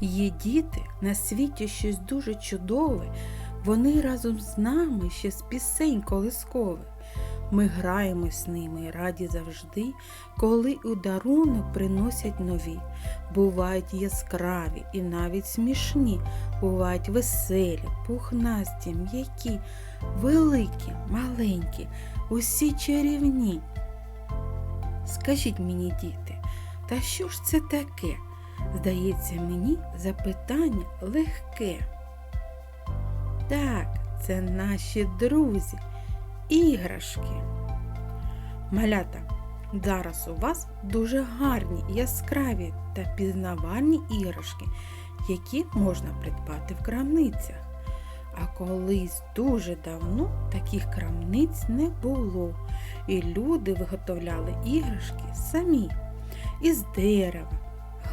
Є діти на світі щось дуже чудове, вони разом з нами ще з пісень колискових. Ми граємо з ними раді завжди, коли у дарунок приносять нові. Бувають яскраві і навіть смішні, бувають веселі, пухнасті, м'які, великі, маленькі, усі чарівні. Скажіть мені, діти, та що ж це таке? Здається мені запитання легке. Так, це наші друзі, іграшки. Малята, зараз у вас дуже гарні, яскраві та пізнавальні іграшки, які можна придбати в крамницях. А колись дуже давно таких крамниць не було, і люди виготовляли іграшки самі із дерева,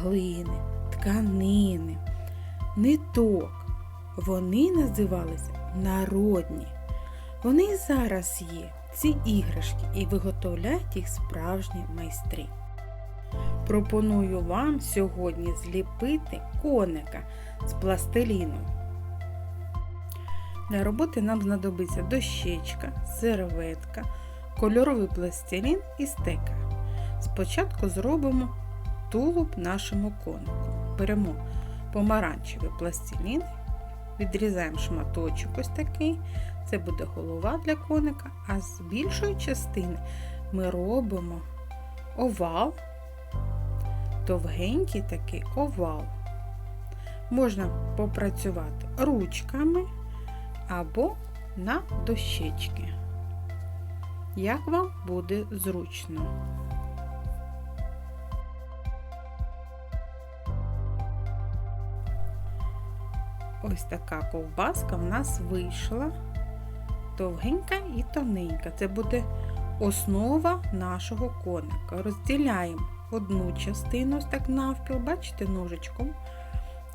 глини, тканини, ниток. Вони називалися народні. Вони і зараз є, ці іграшки, і виготовляють їх справжні майстри. Пропоную вам сьогодні зліпити коника з пластиліну. Для роботи нам знадобиться дощечка, серветка, кольоровий пластилін і стека. Спочатку зробимо тулуб нашому конику. Беремо помаранчевий пластилін, відрізаємо шматочок ось такий. Це буде голова для коника, а з більшої частини ми робимо овал, довгенький такий овал. Можна попрацювати ручками або на дощечки. Як вам буде зручно. Ось така ковбаска в нас вийшла довгенька і тоненька. Це буде основа нашого коника. Розділяємо одну частину ось так навпіл, бачите, ножичком,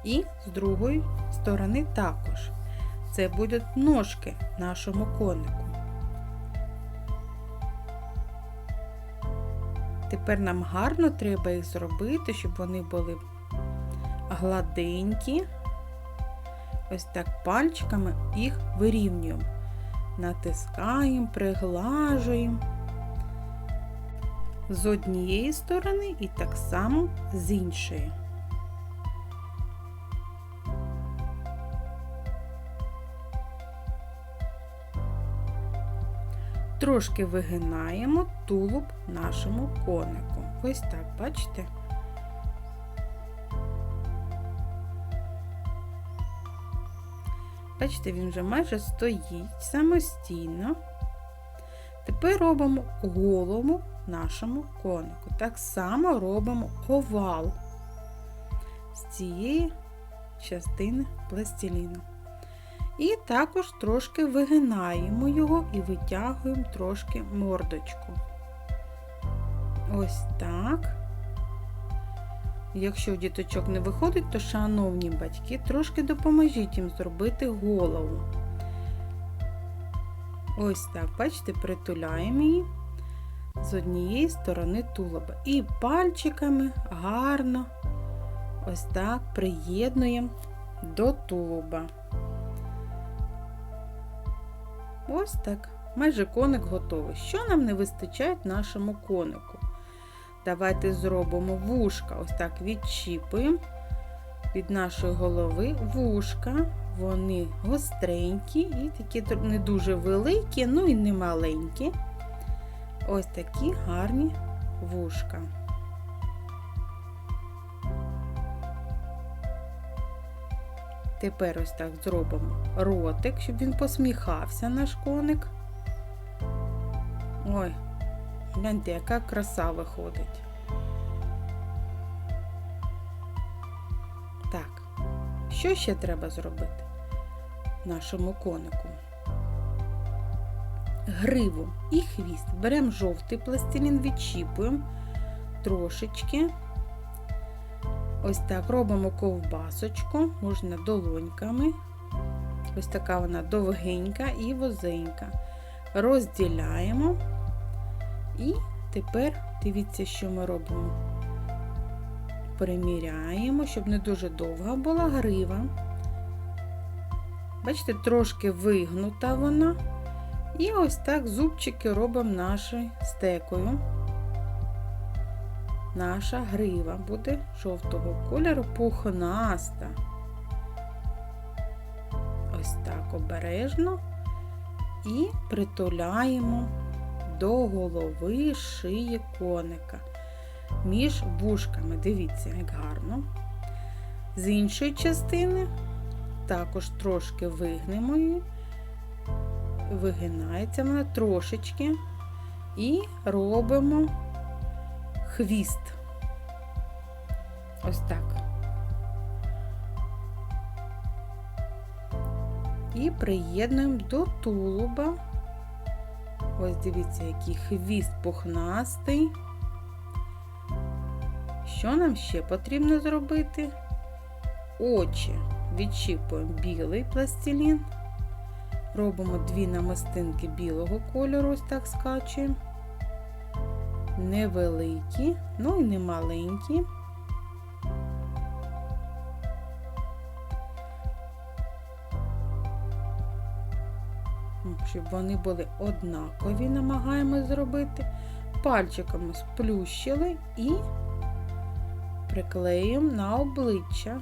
і з другої сторони також. Це будуть ножки нашому конику. Тепер нам гарно треба їх зробити, щоб вони були гладенькі. Ось так пальчиками їх вирівнюємо. Натискаємо, приглажуємо з однієї сторони і так само з іншої. Трошки вигинаємо тулуб нашому конику. Ось так, бачите? Бачите, він вже майже стоїть самостійно. Тепер робимо голову нашому конику. Так само робимо овал з цієї частини пластиліну. І також трошки вигинаємо його і витягуємо трошки мордочку. Ось так. Якщо діточок не виходить, то, шановні батьки, трошки допоможіть їм зробити голову. Ось так, бачите, притуляємо її з однієї сторони тулуба. І пальчиками гарно ось так приєднуємо до тулуба. Ось так. Майже коник готовий. Що нам не вистачає нашому конику? Давайте зробимо вушка, ось так відчіпуємо від нашої голови вушка. Вони гостренькі і такі не дуже великі, ну і не маленькі. Ось такі гарні вушка. Тепер ось так зробимо ротик, щоб він посміхався наш коник. Ой, гляньте, яка краса виходить. Так, що ще треба зробити нашому конику? Гриву і хвіст. Беремо жовтий пластилін, відчіпуємо трошечки. Ось так робимо ковбасочку, можна долоньками. Ось така вона довгенька і возенька. Розділяємо. Тепер дивіться, що ми робимо. переміряємо, щоб не дуже довга була грива. Бачите, трошки вигнута вона. І ось так зубчики робимо нашою стекою. Наша грива буде жовтого кольору пухнаста. Ось так обережно і притуляємо до голови шиї коника між вушками. Дивіться, як гарно. З іншої частини також трошки вигнемо її, вигинається вона трошечки і робимо хвіст. Ось так. І приєднуємо до тулуба. Ось дивіться, який хвіст пухнастий. Що нам ще потрібно зробити? Очі відчіпуємо білий пластилін. Робимо дві намистинки білого кольору, ось так скачуємо. Невеликі, ну і не Щоб вони були однакові, намагаємось зробити. Пальчиками сплющили і приклеїмо на обличчя,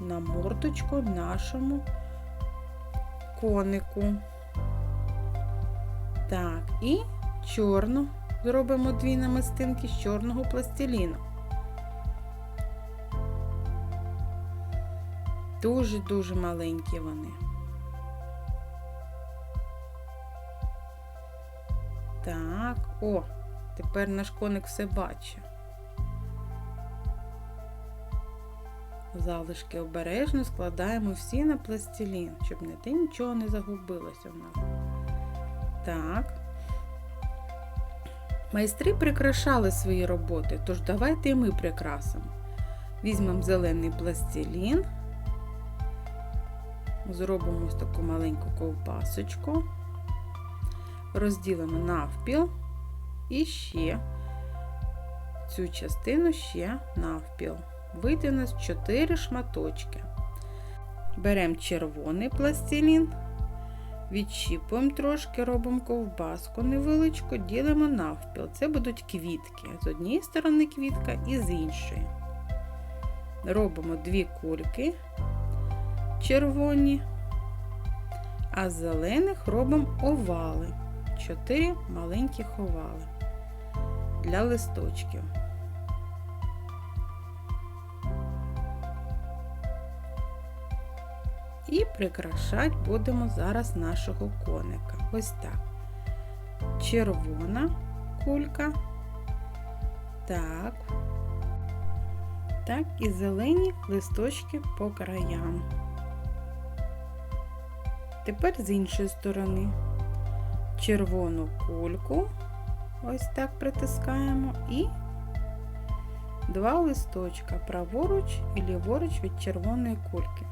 на мордочку нашому конику. Так, і чорну зробимо дві намистинки з чорного пластиліну. Дуже-дуже маленькі вони. Так, о, тепер наш коник все бачить. Залишки обережно складаємо всі на пластилін, щоб ніде нічого не загубилося в нас. Так. Майстри прикрашали свої роботи, тож давайте і ми прикрасимо. Візьмемо зелений пластилін, зробимо ось таку маленьку ковбасочку, розділимо навпіл і ще цю частину ще навпіл вийде у нас 4 шматочки. Беремо червоний пластилін, відщіпуємо трошки, робимо ковбаску невеличку, ділимо навпіл. Це будуть квітки. З однієї сторони квітка і з іншої. Робимо дві кульки червоні, а з зелених робимо овали. Чотири маленьких овали для листочків. І прикрашати будемо зараз нашого коника. Ось так. Червона кулька. Так. Так, і зелені листочки по краям. Тепер з іншої сторони червону кульку, ось так притискаємо, і два листочка праворуч і ліворуч від червоної кульки.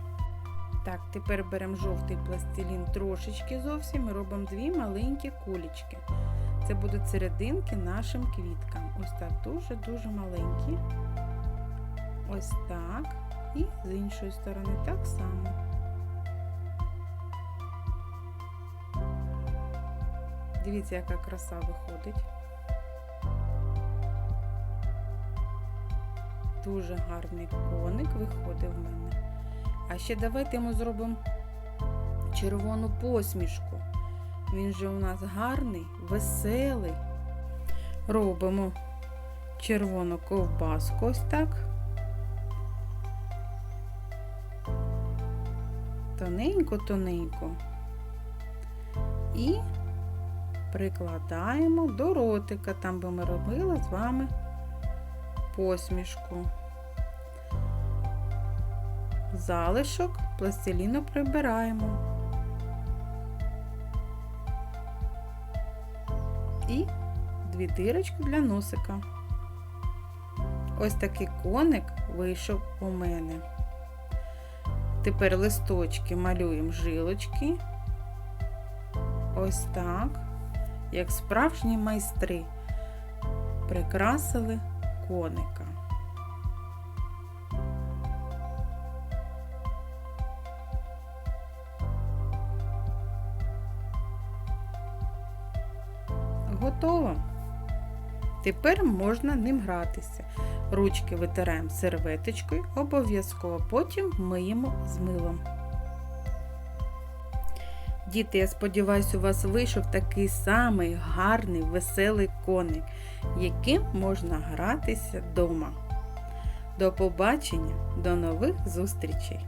Так, тепер беремо жовтий пластилін трошечки зовсім і робимо дві маленькі кулечки. Це будуть серединки нашим квіткам. Ось так дуже-дуже маленькі. Ось так. І з іншої сторони так само. Дивіться, яка краса виходить. Дуже гарний коник виходить в мене. А ще давайте йому зробимо червону посмішку. Він же у нас гарний, веселий. Робимо червону ковбаску ось так. Тоненько-тоненько. І прикладаємо до ротика, там би ми робили з вами посмішку залишок пластиліну прибираємо. І дві дирочки для носика. Ось такий коник вийшов у мене. Тепер листочки малюємо жилочки. Ось так, як справжні майстри, прикрасили коника. Готово. Тепер можна ним гратися. Ручки витираємо серветочкою, обов'язково потім миємо з милом. Діти, я сподіваюся, у вас вийшов такий самий гарний, веселий коник, яким можна гратися вдома. До побачення, до нових зустрічей!